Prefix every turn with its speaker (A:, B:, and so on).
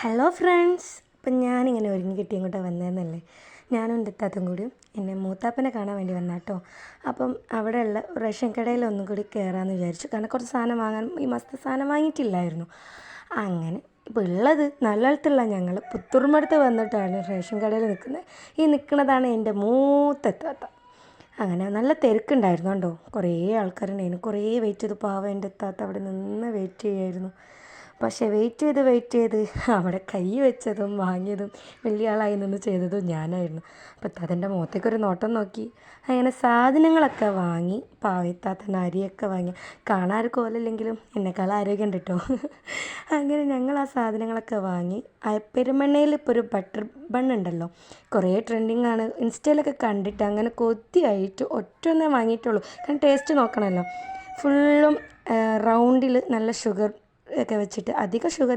A: Hello friends അപ്പം ഞാനിങ്ങനെ ഒരുങ്ങി കിട്ടി ഇങ്ങോട്ട് വന്നതെന്നല്ലേ ഞാനും എന്റെ ഇത്താത്തും കൂടി എന്നെ മൂത്താപ്പനെ കാണാൻ വേണ്ടി വന്ന കേട്ടോ അപ്പം അവിടെയുള്ള റേഷൻ കടയിൽ ഒന്നും കൂടി കയറാമെന്ന് വിചാരിച്ചു. കാരണം കുറച്ച് സാധനം വാങ്ങാൻ ഈ മാസത്തെ സാധനം വാങ്ങിയിട്ടില്ലായിരുന്നു. അങ്ങനെ ഇപ്പോൾ ഉള്ളത് നല്ലടത്തുള്ള ഞങ്ങൾ പുത്തൂർമടുത്ത് വന്നിട്ടാണ് റേഷൻ കടയിൽ നിൽക്കുന്നത്. ഈ നിൽക്കുന്നതാണ് എന്റെ മൂത്ത ഇത്താത്ത അങ്ങനെ നല്ല തിരക്കുണ്ടായിരുന്നു കേട്ടോ കുറേ ആൾക്കാരുണ്ടായിരുന്നു. കുറേ വെയിറ്റ് ചെയ്ത്. പാവം എന്റെ അത്താത്ത അവിടെ നിന്ന് വെയിറ്റ് ചെയ്യായിരുന്നു. പക്ഷേ വെയിറ്റ് ചെയ്ത് വെയിറ്റ് ചെയ്ത് അവിടെ കൈ വെച്ചതും വാങ്ങിയതും വലിയ ആളായി നിന്ന് ചെയ്തതും ഞാനായിരുന്നു. അപ്പോൾ തതിന്റെ മുഖത്തേക്കൊരു നോട്ടം നോക്കി. അങ്ങനെ സാധനങ്ങളൊക്കെ വാങ്ങി പാവത്താത്തന്റെ അരിയൊക്കെ വാങ്ങി. കാണാൻ കോലല്ലെങ്കിലും എന്നെക്കാൾ ആരോഗ്യം കേട്ടോ. അങ്ങനെ ഞങ്ങൾ ആ സാധനങ്ങളൊക്കെ വാങ്ങി. പെരുമണ്ണയിൽ ഇപ്പോൾ ഒരു ബട്ടർ ബൺ ഉണ്ടല്ലോ. കുറേ ട്രെൻഡിങ് ആണ്. ഇൻസ്റ്റയിലൊക്കെ കണ്ടിട്ട് അങ്ങനെ കൊതിയായിട്ട് ഒറ്റ ഒന്നേ വാങ്ങിയിട്ടുള്ളൂ. കാരണം ടേസ്റ്റ് നോക്കണമല്ലോ. ഫുള്ളും റൗണ്ടിൽ നല്ല ഷുഗർ ഒക്കെ വെച്ചിട്ട് അധികം ഷുഗർ